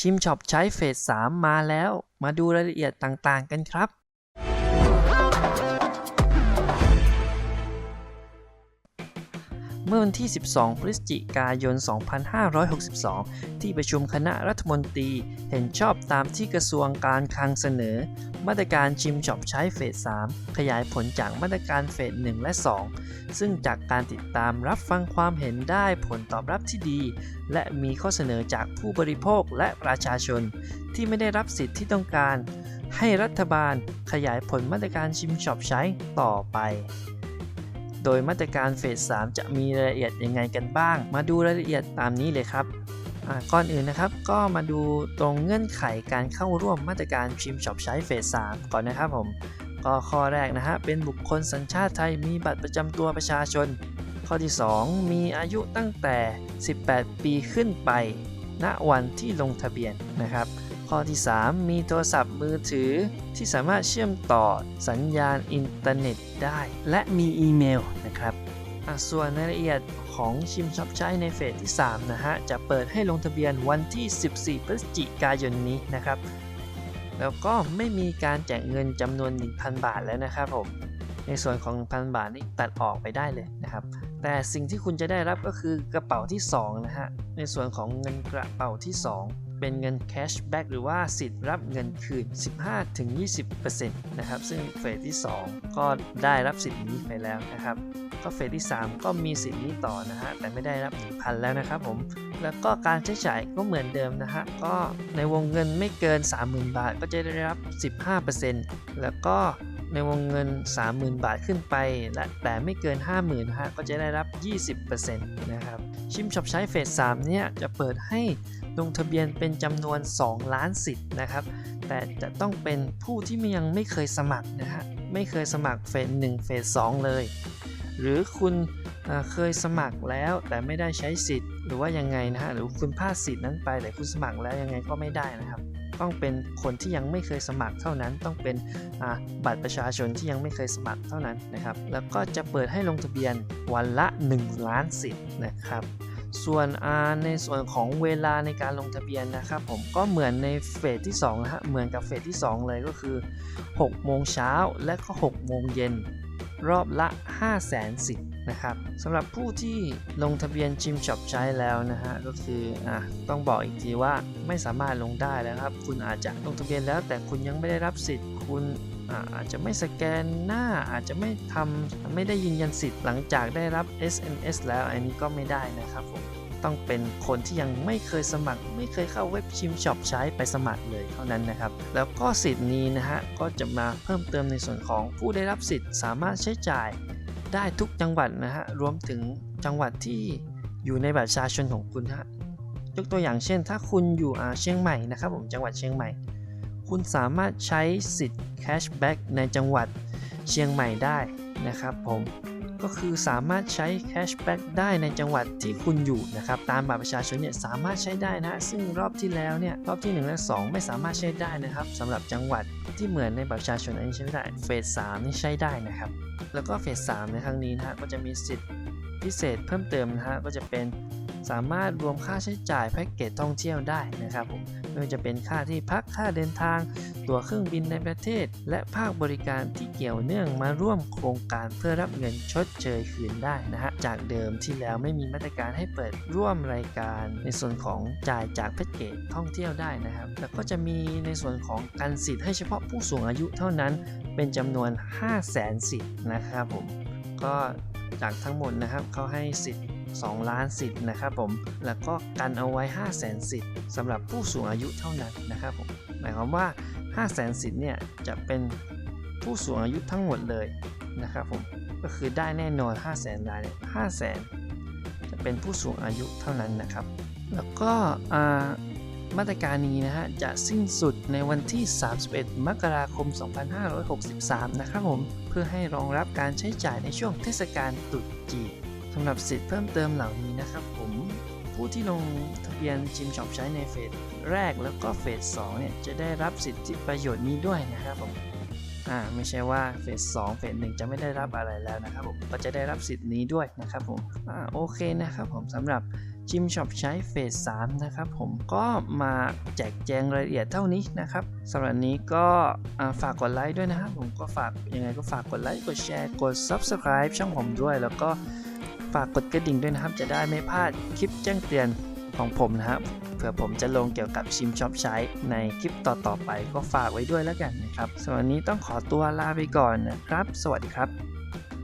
ชิมช็อปใช้เฟส 3 มาแล้ว มาดูรายละเอียดต่างๆกันครับ เมื่อวันที่ 12 พฤศจิกายน 2562 ที่ประชุมคณะรัฐมนตรีเห็นชอบตามที่กระทรวงการคลังเสนอ มาตรการชิมช็อปใช้เฟส 3 ขยายผลจากมาตรการเฟส 1 และ 2 ซึ่งจากการติดตามรับฟังความเห็นได้ผลตอบรับที่ดี และมีข้อเสนอจากผู้บริโภคและประชาชน ที่ไม่ได้รับสิทธิ์ที่ต้องการ ให้รัฐบาลขยายผลมาตรการชิมช็อปใช้ต่อไปโดยมาตรการเฟส 3 จะมีรายละเอียดยังไงกันบ้าง มาดูรายละเอียดตามนี้เลยครับ ก่อนอื่นนะครับก็มาดูตรงเงื่อนไขการเข้าร่วมมาตรการชิมช็อปใช้เฟส 3 ก่อนนะครับผมก็ข้อแรกนะฮะเป็นบุคคลสัญชาติไทยมีบัตรประจำตัวประชาชน ข้อที่ 2 มีอายุตั้งแต่ 18 ปีขึ้นไป ณวันที่ลงทะเบียนนะครับข้อที่ 3 มีโทรศัพท์มือถือที่สามารถเชื่อมต่อสัญญาณอินเทอร์เน็ตได้ และมีอีเมลนะครับ ส่วนรายละเอียดของชิมช็อปใช้ในเฟสที่ 3 นะฮะ จะเปิดให้ลงทะเบียนวันที่ 14 พฤศจิกายนนี้นะครับ แล้วก็ไม่มีการแจกเงินจำนวน 1,000 บาทแล้วนะครับผม ในส่วนของ 1,000 บาทนี่ตัดออกไปได้เลยนะครับ แต่สิ่งที่คุณจะได้รับก็คือกระเป๋าที่ 2 นะฮะ ในส่วนของเงินกระเป๋าที่ 2 เป็นเงินแคชแบ็กหรือว่าสิทธิ์รับเงินคืน 15-20%นะครับ ซึ่งเฟสที่ 2 ก็ได้รับสิทธิ์นี้ไปแล้วนะครับ ก็เฟสที่ 3 ก็มีสิทธิ์นี้ต่อนะฮะ แต่ไม่ได้รับ 1,000 แล้วนะครับผม แล้วก็การใช้จ่ายก็เหมือนเดิมนะฮะ ก็ในวงเงินไม่เกิน 30,000 บาท ก็จะได้รับ 15%แล้วก็ ในวงเงิน 30,000 บาทขึ้นไป และแต่ไม่เกิน 50,000นะฮะก็จะได้รับ 20%นะครับ ชิมช็อปใช้เฟส3เนี่ยจะเปิดให้ลงทะเบียนเป็นจำนวน 2 ล้านสิทธิ์นะครับ แต่จะต้องเป็นผู้ที่ยังไม่เคยสมัครนะฮะ ไม่เคยสมัครเฟส1เฟส2เลย หรือคุณเอ่อเคยสมัครแล้วแต่ไม่ได้ใช้สิทธิ์ หรือว่ายังไงนะฮะ หรือคุณพลาดสิทธิ์นั้นไปแต่คุณสมัครแล้วยังไงก็ไม่ได้นะครับ ต้องเป็นคนที่ยังไม่เคยสมัครเท่านั้น ต้องเป็นบัตรประชาชนที่ยังไม่เคยสมัครเท่านั้นนะครับ แล้วก็จะเปิดให้ลงทะเบียนวันละ 1 ล้านสิทธิ์นะครับส่วนในส่วนของเวลาในการลงทะเบียนนะครับผมก็เหมือนในเฟสที่2นะฮะเหมือนกับเฟสที่ 2 เลยก็คือ6โมงเช้าและก็6โมงเย็นรอบละ 5 0 0แสนสิทธิ์ นะครับสำหรับผู้ที่ลงทะเบียนชิมช็อปใช้แล้วนะฮะก็คืออะต้องบอกอีกทีว่าไม่สามารถลงได้แล้วครับ คุณอาจจะลงทะเบียนแล้ว แต่คุณยังไม่ได้รับสิทธิ์คุณอะอาจจะไม่สแกนหน้าอาจจะไม่ทำไม่ได้ยืนยันสิทธิ์หลังจากได้รับ SMS แล้วอันนี้ก็ไม่ได้นะครับผมต้องเป็นคนที่ยังไม่เคยสมัคร ไม่เคยเข้าเว็บชิมช็อปใช้ไปสมัครเลยเท่านั้นนะครับ แล้วก็สิทธิ์นี้นะฮะก็จะมาเพิ่มเติมในส่วนของผู้ได้รับสิทธิ์ สามารถใช้จ่าย ได้ทุกจังหวัดนะฮะ รวมถึงจังหวัดที่อยู่ในบัตรประชาชนของคุณฮะ ยกตัวอย่างเช่น ถ้าคุณอยู่อาเชียงใหม่นะครับผม จังหวัดเชียงใหม่ คุณสามารถใช้สิทธิ์แคชแบ็กในจังหวัดเชียงใหม่ได้นะครับผม ก็คือสามารถใช้แคชแบ็กได้ในจังหวัดที่คุณอยู่นะครับตามบัตรประชาชนเนี่ยสามารถใช้ได้นะ ซึ่งรอบที่แล้วเนี่ยรอบที่ 1 และ 2 ไม่สามารถใช้ได้นะครับสำหรับจังหวัดที่เหมือนในบัตรประชาชนอันนี้ใช้ไม่ได้เฟส3นี่ใช้ได้นะครับ แล้วก็เฟส3ในครั้งนี้นะฮะก็จะมีสิทธิพิเศษเพิ่มเติมนะฮะก็จะเป็น สามารถรวมค่าใช้จ่ายแพ็กเกจท่องเที่ยวได้นะครับผมไม่ว่าจะเป็นค่าที่พักค่าเดินทาง ตั๋วเครื่องบินในประเทศ และภาคบริการที่เกี่ยวเนื่องมาร่วมโครงการเพื่อรับเงินชดเชยคืนได้นะฮะจากเดิมที่แล้วไม่มีมาตรการให้เปิดร่วมรายการในส่วนของจ่ายจากแพ็กเกจท่องเที่ยวได้นะครับแล้วก็จะมีในส่วนของการสิทธิ์ให้เฉพาะผู้สูงอายุเท่านั้นเป็นจำนวน 5 0 0แสนสิทธิ์นะครับผมก็จากทั้งหมดนะครับเขาให้สิทธิ์ 2 ล้านสิทธิ์นะครับผม แล้วก็กันเอาไว้ 5 0 0แสนสิทธิ์สำหรับผู้สูงอายุเท่านั้นนะครับผม หมายความว่า 5 0 0แสนสิทธิ์เนี่ยจะเป็นผู้สูงอายุทั้งหมดเลยนะครับผม ก็คือได้แน่นอน 5 0 0แสนรายเนี่ย5 0 0แสนจะเป็นผู้สูงอายุเท่านั้นนะครับ แล้วก็มาตรการนี้นะฮะจะสิ้นสุดในวันที่ 31 มกราคม 2563 นะครับผม เพื่อให้รองรับการใช้จ่ายในช่วงเทศกาลตรุษจีน สำหรับสิทธิ์เพิ่มเติมเหล่านี้นะครับผมผู้ที่ลงทะเบียนจิมช็อปใช้ในเฟสแรกแล้วก็เฟส2เนี่ยจะได้รับสิทธิประโยชน์นี้ด้วยนะครับผมอ่าไม่ใช่ว่าเฟส2เฟส1จะไม่ได้รับอะไรแล้วนะครับผมก็จะได้รับสิทธิ์นี้ด้วยนะครับผมอ่าโอเคนะครับผมสำหรับจิมช็อปใช้เฟส3นะครับผมก็มาแจกแจงรายละเอียดเท่านี้นะครับสำหรับนี้ก็อ่าฝากกดไลค์ด้วยนะครับผมก็ฝากยังไงก็ฝากกดไลค์กดแชร์กด Subscribe ช่องผมด้วย แล้วก็ ฝากกดกระดิ่งด้วยนะครับ จะได้ไม่พลาดคลิปแจ้งเตือนของผมนะครับเผื่อผมจะลงเกี่ยวกับชิมช็อปใช้ในคลิปต่อๆไปก็ฝากไว้ด้วยแล้วกันนะครับสำหรับวันนี้ต้องขอตัวลาไปก่อนนะครับ สวัสดีครับ